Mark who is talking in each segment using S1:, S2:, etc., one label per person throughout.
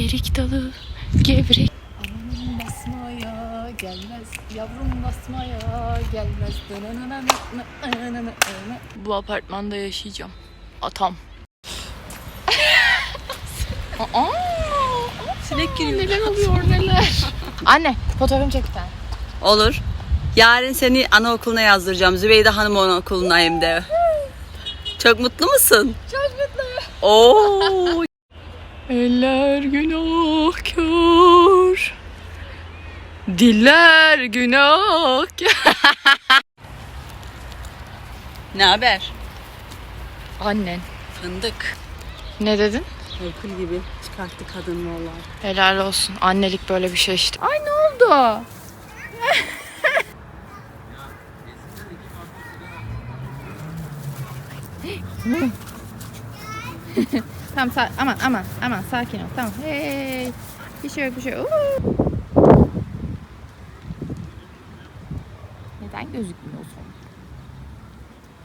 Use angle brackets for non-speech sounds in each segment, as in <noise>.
S1: Erik dalı gevrek.
S2: Anam basmaya gelmez, yavrum basmaya gelmez.
S1: Bu apartmanda yaşayacağım. Atam. <laughs> Aa,
S2: Sinek
S1: neler oluyor neler. <laughs> Anne fotoğrafımı çek bir tane.
S3: Olur. Yarın seni anaokuluna yazdıracağım. Zübeyde Hanım anaokuluna hem de. Çok mutlu musun?
S1: Çok mutluyum.
S3: Oo.
S1: Eller günahkar. Diller günahkar. <laughs>
S3: ne haber?
S1: Annen.
S3: Fındık.
S1: Ne dedin?
S3: Herkül gibi çıkarttı kadın valla.
S1: Helal olsun. Annelik böyle bir şey işte. Ay ne oldu? <laughs> <laughs> tamam sa- aman aman aman sakin ol tamam. Hey. Bir şey yok bir şey yok. Neden gözükmüyorsun?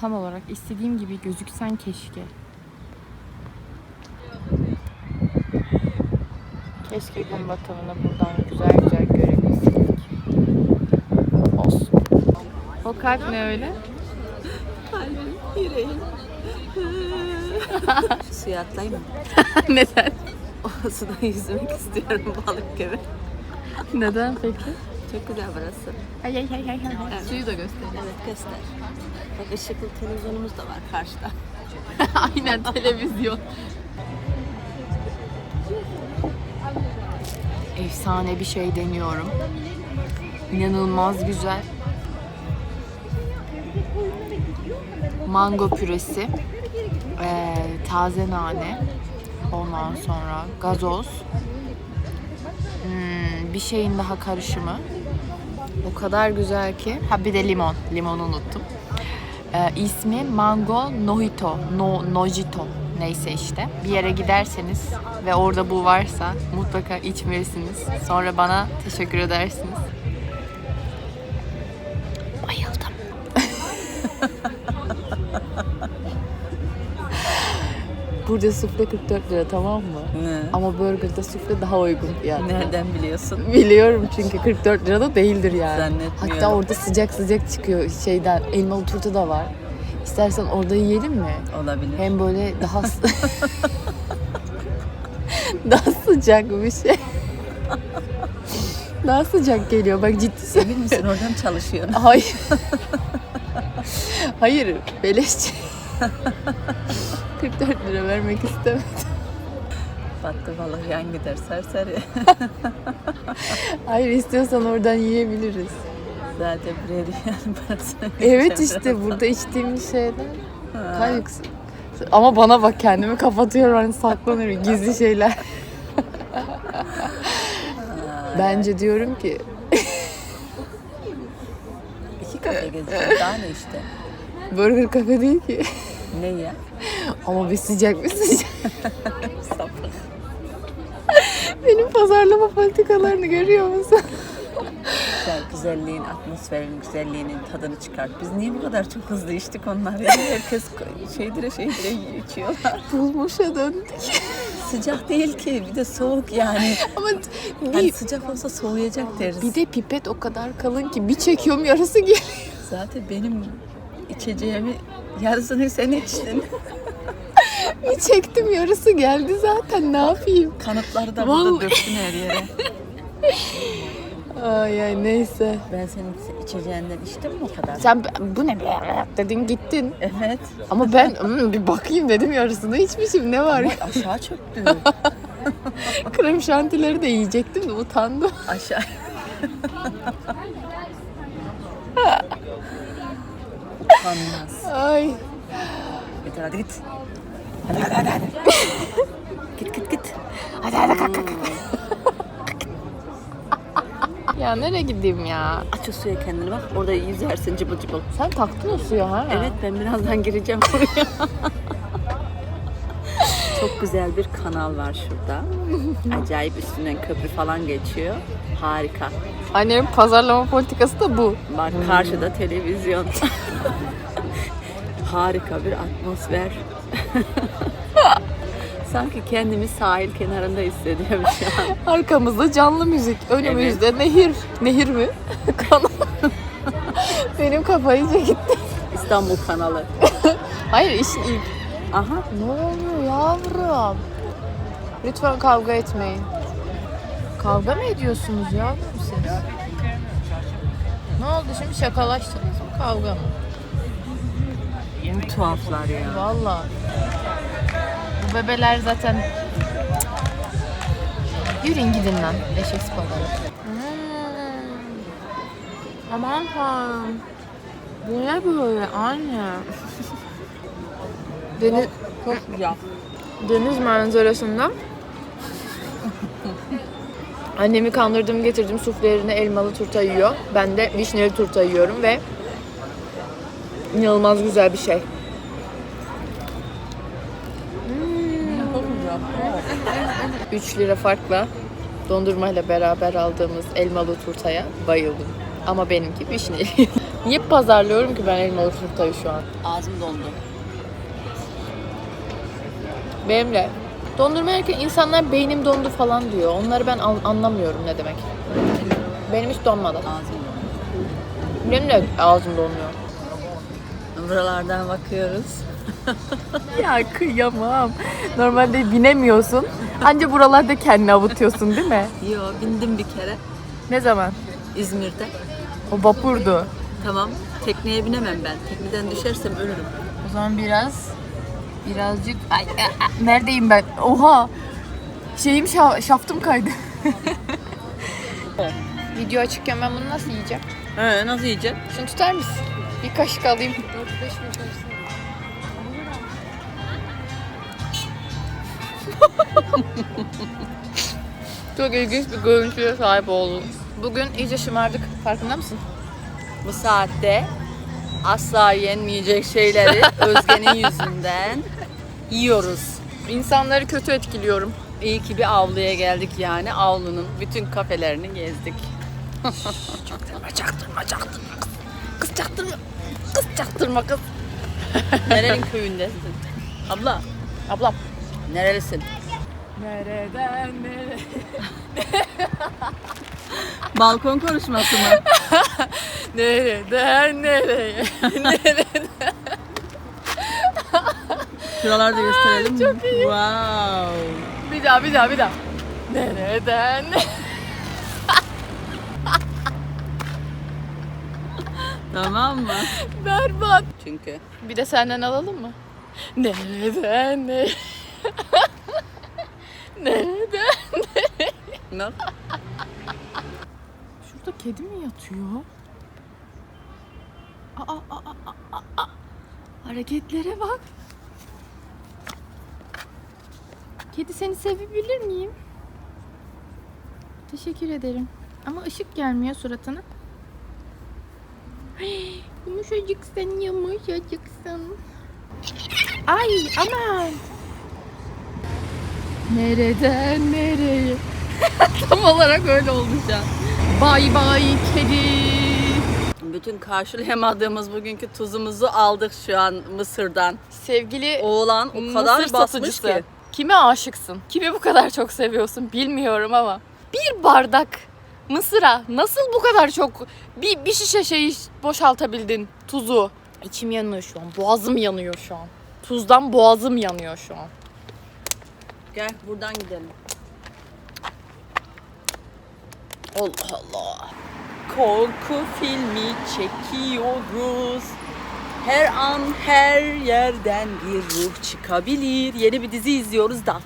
S1: Tam olarak istediğim gibi gözüksen keşke. Keşke gün batımını buradan güzel güzel görebilseydik. Olsun. O kalp ne öyle? <laughs>
S3: Yüreğim. <laughs> Suya atlayayım mı? <laughs>
S1: Neden?
S3: O suda yüzmek istiyorum balık gibi.
S1: Neden peki?
S3: Çok güzel burası.
S1: Ay ay ay ay ay.
S3: Evet.
S1: Suyu da göster.
S3: Evet göster. Bak ışıklı televizyonumuz da var karşıda. <laughs>
S1: Aynen televizyon. Efsane bir şey deniyorum. İnanılmaz güzel. Mango püresi, eee, taze nane, ondan sonra gazoz, hmm, bir şeyin daha karışımı. O kadar güzel ki. Ha bir de limon. Limonu unuttum. Ee, ismi Mango Nojito. No, Nojito. Neyse işte. Bir yere giderseniz ve orada bu varsa mutlaka içmelisiniz. Sonra bana teşekkür edersiniz. Burada sufle 44 lira tamam mı?
S3: Ne?
S1: Ama burgerda sufle daha uygun fiyatlı.
S3: Nereden biliyorsun?
S1: Biliyorum çünkü 44 lira da değildir yani.
S3: Zannetmiyorum.
S1: Hatta orada sıcak sıcak çıkıyor şeyden. Elmalı turta da var. İstersen orada yiyelim mi?
S3: Olabilir.
S1: Hem böyle daha <laughs> <laughs> daha sıcak bir şey. daha sıcak geliyor. Bak ciddi söylüyorum.
S3: misin oradan çalışıyorsun?
S1: Hayır. Hayır. Beleşçi. <laughs> 44 lira vermek istemedim.
S3: Battı balık yan gider serseri. <laughs>
S1: Hayır istiyorsan oradan yiyebiliriz.
S3: Zaten buraya yani parasını
S1: Evet işte burada içtiğimiz şeyden kayık. Ama bana bak kendimi kapatıyorum hani saklanıyorum gizli şeyler. <laughs> Bence diyorum ki
S3: İki kafe gezeceğiz. Daha ne işte?
S1: burger kafe değil ki.
S3: Ne ya?
S1: Ama bir sıcak bir sıcak. Benim pazarlama politikalarını görüyor musun?
S3: Güzel, güzelliğin, atmosferin güzelliğinin tadını çıkart. Biz niye bu kadar çok hızlı içtik onları? Yani herkes şeydire şeydire içiyorlar.
S1: Bulmuşa döndük.
S3: Sıcak değil ki. Bir de soğuk yani.
S1: Ama
S3: Hani
S1: bir,
S3: sıcak olsa soğuyacak deriz.
S1: bir de pipet o kadar kalın ki bir çekiyorum yarısı geliyor.
S3: Zaten benim içeceğimi yarısını sen içtin. <laughs>
S1: Bir çektim yarısı geldi zaten ne yapayım?
S3: Kanıtları da burada döktün her yere. <laughs>
S1: Ay ay neyse.
S3: Ben senin içeceğinden içtim mi o kadar?
S1: Sen bu ne be dedin gittin.
S3: Evet.
S1: Ama ben "Hmm, bir bakayım dedim yarısını içmişim ne var ya.
S3: Ama aşağı çöktü. <laughs>
S1: Krem şantileri de yiyecektim de utandım.
S3: aşağı. Utanmaz.
S1: Ay.
S3: Yeter hadi git. Hadi hadi hadi. hadi. <laughs> git git git.
S1: Hadi hadi kalk kalk kalk. ya nereye gideyim ya?
S3: Aç o suya kendini bak. Orada yüzersin cıbıl cıbıl.
S1: Sen taktın o suya ha?
S3: Evet ben birazdan gireceğim oraya. <laughs> Çok güzel bir kanal var şurada. Acayip üstünden köprü falan geçiyor. Harika.
S1: Annemin pazarlama politikası da bu.
S3: Bak karşıda televizyon. <laughs> Harika bir atmosfer. <laughs> Sanki kendimi sahil kenarında hissediyorum şu an.
S1: Arkamızda canlı müzik. Önümüzde nehir. Nehir mi? <laughs> Kanal. Benim kafayı gitti.
S3: İstanbul kanalı.
S1: Hayır işin ilk.
S3: Aha.
S1: Ne oluyor yavrum? Lütfen kavga etmeyin. Kavga mı ediyorsunuz yavrum siz? Ne oldu şimdi şakalaştınız mı kavga mı?
S3: Ne tuhaflar ya.
S1: Valla. Bu bebeler zaten... Yürüyün gidin lan eşek spaları. Hmm. Aman tanrım. Bu ne böyle anne? <laughs> Deniz,
S3: Çok güzel.
S1: deniz manzarasında Annemi kandırdım getirdim sufle yerine elmalı turta yiyor. Ben de vişneli turta yiyorum ve inanılmaz güzel bir şey.
S3: Çok güzel.
S1: 3 lira farkla dondurmayla beraber aldığımız elmalı turtaya bayıldım. Ama benimki vişneli. <laughs> Niye pazarlıyorum ki ben elmalı turtayı şu an?
S3: Ağzım dondu.
S1: Benimle. Dondurma yerken insanlar beynim dondu falan diyor. Onları ben an- anlamıyorum ne demek. Benim hiç donmadı.
S3: Ağzım.
S1: Benim de ağzım donuyor.
S3: Buralardan bakıyoruz. <laughs>
S1: Ya kıyamam. Normalde binemiyorsun. Anca buralarda kendini avutuyorsun değil mi?
S3: Yo bindim bir kere
S1: Ne zaman?
S3: İzmir'de.
S1: O vapurdu.
S3: Tamam. Tekneye binemem ben. Tekneden düşersem ölürüm.
S1: O zaman biraz birazcık ay, ay, ay, neredeyim ben? Oha. Şeyim şa- şaftım kaydı. <laughs> Video açıkken ben bunu nasıl yiyeceğim?
S3: He nasıl yiyeceksin?
S1: Şunu tutar mısın? Bir kaşık alayım.
S2: 4-5 mi çalışsın?
S1: Çok ilginç bir görüntüye sahip oldum. Bugün iyice şımardık. Farkında mısın?
S3: Bu saatte asla yenmeyecek şeyleri <laughs> Özge'nin yüzünden yiyoruz.
S1: İnsanları kötü etkiliyorum.
S3: İyi ki bir avluya geldik yani. Avlunun bütün kafelerini gezdik.
S1: Çaktırma, çaktırma, çaktırma. Kız çaktırma. Kız çaktırma kız. <laughs>
S3: Nerenin köyündesin? Abla,
S1: Ablam.
S3: nerelisin?
S1: Nereden nereye?
S3: Balkon konuşması mı? <laughs>
S1: Nereden nereye? <laughs> Nereden?
S3: Şuraları da gösterelim. Çok iyi. Wow.
S1: Bir daha, bir daha, bir daha. Nereden?
S3: Tamam mı?
S1: Berbat.
S3: Çünkü.
S1: Bir de senden alalım mı? Nereden ne? Nereden?
S3: Ne?
S1: Şurada kedi mi yatıyor? Aa, aa, aa. Hareketlere bak. Kedi seni sevebilir miyim? Teşekkür ederim. Ama ışık gelmiyor suratına. <gasps> Yumuşacıksın, yumuşacıksın. Ay aman. Nereden nereye? <laughs> Tam olarak öyle oldu şu. Bay bay kedi.
S3: Bütün karşılayamadığımız bugünkü tuzumuzu aldık şu an Mısır'dan.
S1: Sevgili
S3: Oğlan o kadar
S1: Mısır
S3: basmış
S1: satıcısı.
S3: ki.
S1: Kime aşıksın? Kimi bu kadar çok seviyorsun bilmiyorum ama. Bir bardak mısıra nasıl bu kadar çok bir, bir şişe şeyi boşaltabildin tuzu? İçim yanıyor şu an. Boğazım yanıyor şu an. Tuzdan boğazım yanıyor şu an.
S3: Gel buradan gidelim.
S1: Allah Allah.
S3: Korku filmi çekiyoruz. Her an her yerden bir ruh çıkabilir. Yeni bir dizi izliyoruz da.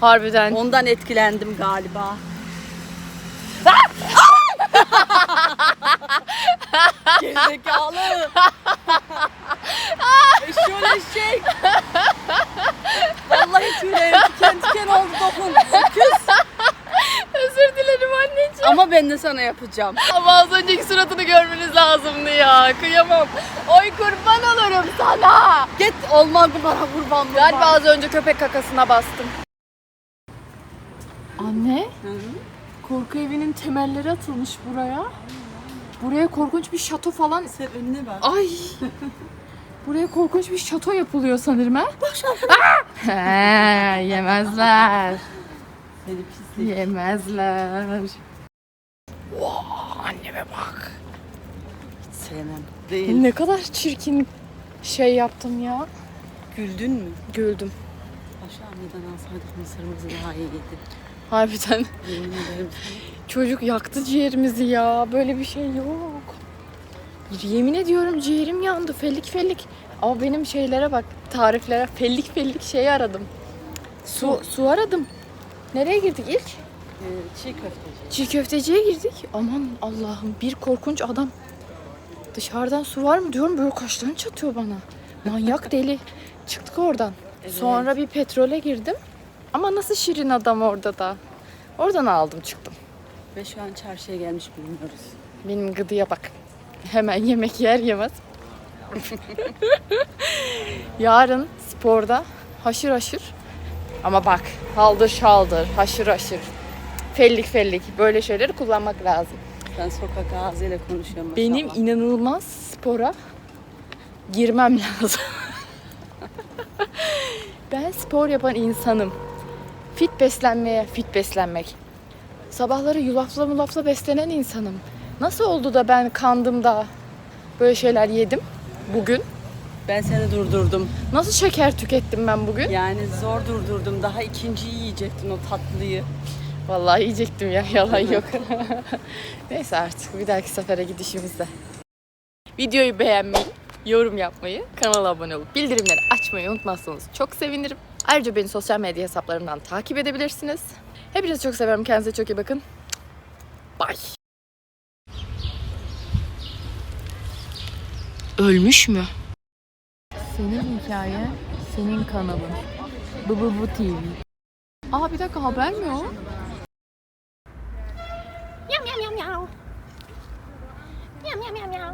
S1: Harbiden.
S3: Ondan etkilendim galiba. <laughs> Gerizekalı. <laughs> ben de sana yapacağım.
S1: Ama az önceki suratını görmeniz lazımdı ya. Kıyamam. Oy kurban olurum sana.
S3: Git olmadı bana kurban kurban.
S1: Galiba az önce köpek kakasına bastım. Anne,
S3: Hı hı.
S1: korku evinin temelleri atılmış buraya. Buraya korkunç bir şato falan.
S3: Sen önüne bak.
S1: Ay. <laughs> Buraya korkunç bir şato yapılıyor sanırım ha? Aa! He, yemezler.
S3: Seni pislik.
S1: Yemezler. Vaa, anneme bak.
S3: Hiç sevmem. Değil.
S1: Ne kadar çirkin şey yaptım ya.
S3: Güldün mü?
S1: Güldüm.
S3: Aşağı meydan alsaydık mısırımızı daha iyi yedik.
S1: Harbiden
S3: Yemin ederim
S1: çocuk yaktı ciğerimizi ya. Böyle bir şey yok. Yemin ediyorum ciğerim yandı. Fellik fellik. Ama benim şeylere bak. Tariflere fellik fellik şey aradım. Su, su aradım. Nereye girdik ilk?
S3: Ee, çiğ köfteci.
S1: Çiğ köfteciye girdik. Aman Allah'ım bir korkunç adam. Dışarıdan su var mı diyorum böyle kaşlarını çatıyor bana. Manyak deli. Çıktık oradan.
S3: Evet.
S1: Sonra bir petrole girdim. Ama nasıl şirin adam orada da. Oradan aldım çıktım.
S3: Ve şu an çarşıya gelmiş bulunuyoruz.
S1: Benim gıdıya bak. Hemen yemek yer yemez. <laughs> Yarın sporda haşır haşır. Ama bak haldır şaldır, haşır haşır. Fellik fellik böyle şeyleri kullanmak lazım.
S3: Ben sokak ağzıyla konuşuyorum. maşallah.
S1: Benim inanılmaz spora girmem <laughs> lazım. ben spor yapan insanım. Fit beslenmeye, fit beslenmek. Sabahları yulafla mulafla beslenen insanım. Nasıl oldu da ben kandım da böyle şeyler yedim bugün?
S3: Ben seni durdurdum.
S1: Nasıl şeker tükettim ben bugün?
S3: Yani zor durdurdum. Daha ikinciyi yiyecektin o tatlıyı.
S1: Vallahi yiyecektim ya yalan yok. <laughs> Neyse artık bir dahaki sefere gidişimizde. Videoyu beğenmeyi, yorum yapmayı, kanala abone olup bildirimleri açmayı unutmazsanız çok sevinirim. Ayrıca beni sosyal medya hesaplarımdan takip edebilirsiniz. Hepinizi çok seviyorum. Kendinize çok iyi bakın. Bye. Ölmüş mü? Senin hikaye, senin kanalın. Bu bu bu TV. Aa bir dakika haber mi o?
S2: เมียวเมียวเมียวเมียว